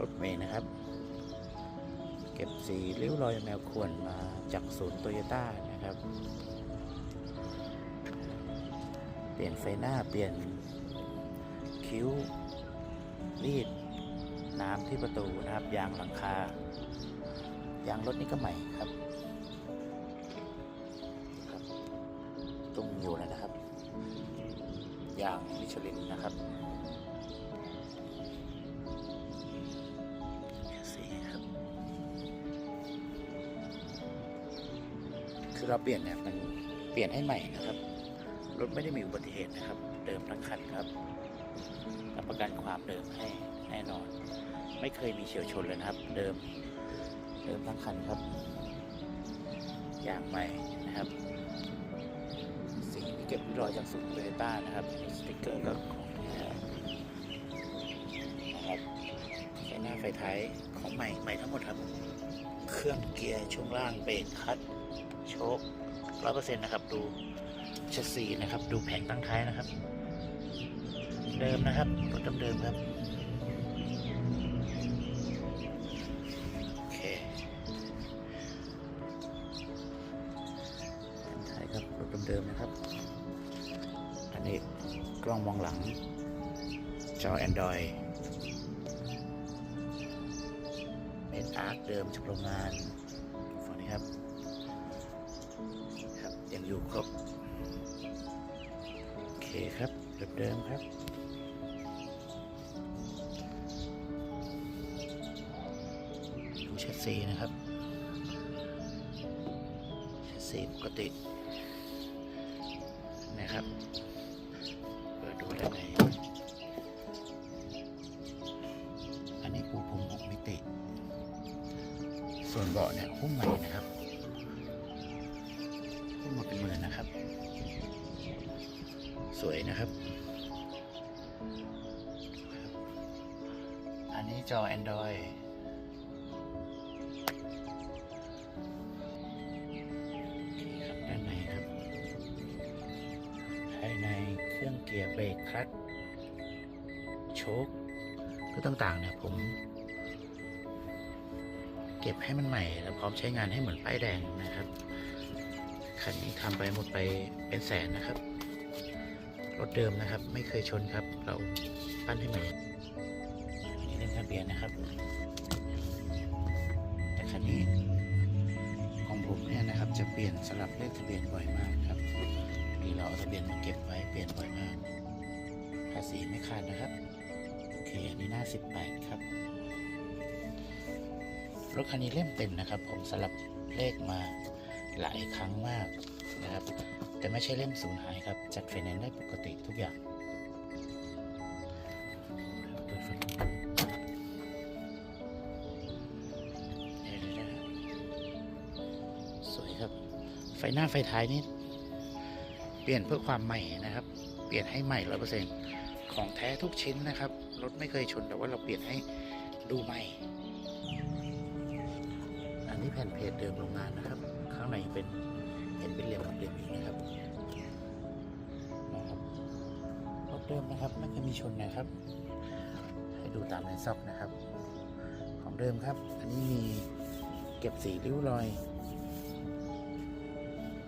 รถเมย์นะครับ เก็บสีริ้วรอยแมวควรมาจากศูนย์โตโยต้านะครับ เปลี่ยนไฟหน้าเปลี่ยนคิ้วรีดน้ำที่ประตูนะครับ ยางหลังคา ยางรถนี่ก็ใหม่ครับครับตุ้งอยู่นะครับ ยางมิชลินนะครับ เราเปลี่ยนเนี่ยมันเปลี่ยนให้ใหม่นะครับ รถไม่ได้มีอุบัติเหตุนะครับ เดิมทั้งคันครับรับประกันความเดิมให้แน่นอน ไม่เคยมีเฉียวชนเลยนะครับ เดิม เดิมทั้งคันครับอย่างใหม่นะครับสีที่เก็บรอยจากศูนย์โตโยต้านะครับสติกเกอร์ก็ของ หน้าไฟท้ายของใหม่ใหม่ทั้งหมดครับ เครื่องเกียร์ช่วงล่างเบรกคัตโชคร้อยเปอร์เซ็นต์นะครับ ดูชสซีนะครับ ดูแผงตั้งท้ายนะครับ เดิมนะครับรถเดิมครับโอเคถ่ายครับรถเดิมนะครับ อันนี้กล้องมองหลังจอ Android เมนอาร์คเดิมจากโรงงานฝั่งนี้ครับ ครับยังอยู่ครบ โอเคครับเดิมๆครับดูแชสซีนะครับแชสซีปกตินะครับเปิดดูด้านใส่วนเบาะเนี่ยหุ้มใหม่นะครับหุ้มมาเป็นหมื่นนะครับ สวยนะครับ อันนี้จอ Android ครับด้านในครับ ภายในเครื่องเกียร์เบรกคลัตช์โชคคือต่างๆเนี่ยผม เก็บให้มันใหม่ แล้วพร้อมใช้งานให้เหมือนป้ายแดงนะครับคันนี้ทำไปหมดไปเป็นแสนนะครับ รถเดิมนะครับ ไม่เคยชนครับ เราปั้นให้ใหม่นนี้เล่มทะเบียนนะครับ แต่คันนี้ของผมเนี่ยนะครับ จะเปลี่ยนสลับเลขทะเบียนบ่อยมากครับมีเราเอาทะเบียนมาเก็บไว้เปลี่ยนบ่อยมาก ภาษีไม่ขาดนะครับ โอเคอันนี้หน้า 18 ครับ รถคันนี้เล่มเต็มนะครับ ผมสลับเลขมาหลายครั้งมากนะครับ แต่ไม่ใช่เล่มสูญหายครับ จัดไฟแนนซ์ได้ปกติทุกอย่างสวยครับ ไฟหน้าไฟท้ายนี่เปลี่ยนเพื่อความใหม่นะครับ เปลี่ยนให้ใหม่ร้อยเปอร์เซ็นของแท้ทุกชิ้นนะครับ รถไม่เคยชนแต่ว่าเราเปลี่ยนให้ดูใหม่ แผ่นเพจเดิมโรงงานนะครับ ข้างในเป็นเห็นเป็นเหลี่ยมกับเหลี่ยมอยู่นะครับนะครับรถเดิมนะครับไม่เคยมีชนนะครับ ให้ดูตามในซ็อกนะครับ ของเดิมครับ อันนี้มีเก็บสีริ้วรอย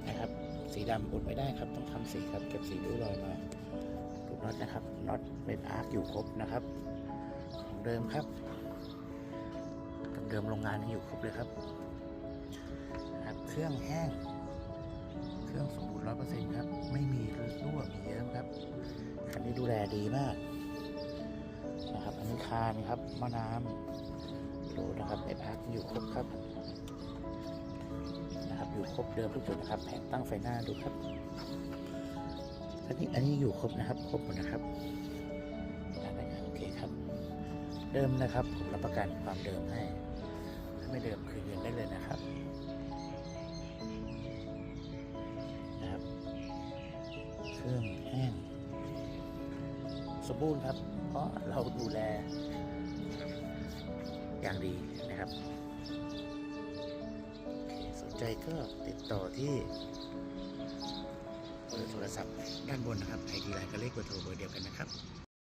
นะครับ สีดำอุดไม่ได้ครับ ต้องทำสีครับเก็บสีริ้วรอยมาดูน็อตนะครับน็อตเป็นอาร์คอยู่ครบนะครับ ของเดิมครับ เดิมโรงงานยังอยู่ครบเลยครับนะครับ เครื่องแห้ง เครื่องสมบูรณ์ร้อยเปอร์เซ็นต์ครับ ไม่มีรั่วมีเยิ้มครับ คันนี้ดูแลดีมากนะครับอันนี้คานครับมะน้ำดูนะครับในพักอยู่ครบครับนะครับ อยู่ครบเดิมทุกจุดนะครับ แผงตั้งไฟหน้าดูครับอันนี้อันนี้อยู่ครบนะครับ ครบหมดนะครับได้ไหมครับโอเคครับ เดิมนะครับผมรับประกันความเดิมให้ ไม่เดิมคืนเงินได้เลยนะครับนะครับ เครื่องแห้งสมบูรณ์ครับ เพราะเราดูแล อย่างดีนะครับ สนใจก็ติดต่อที่เบอร์โทรศัพท์ด้านบนนะครับไอดีไลน์ก็เลขเบอร์โทรเบอร์เดียวกันนะครับ